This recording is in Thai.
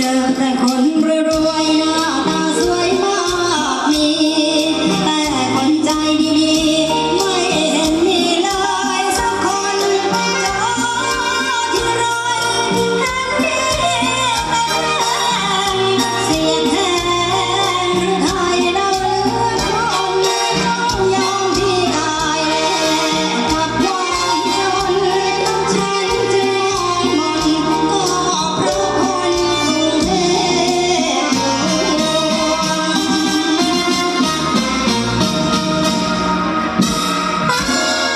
จอแต่คนรวยๆนะ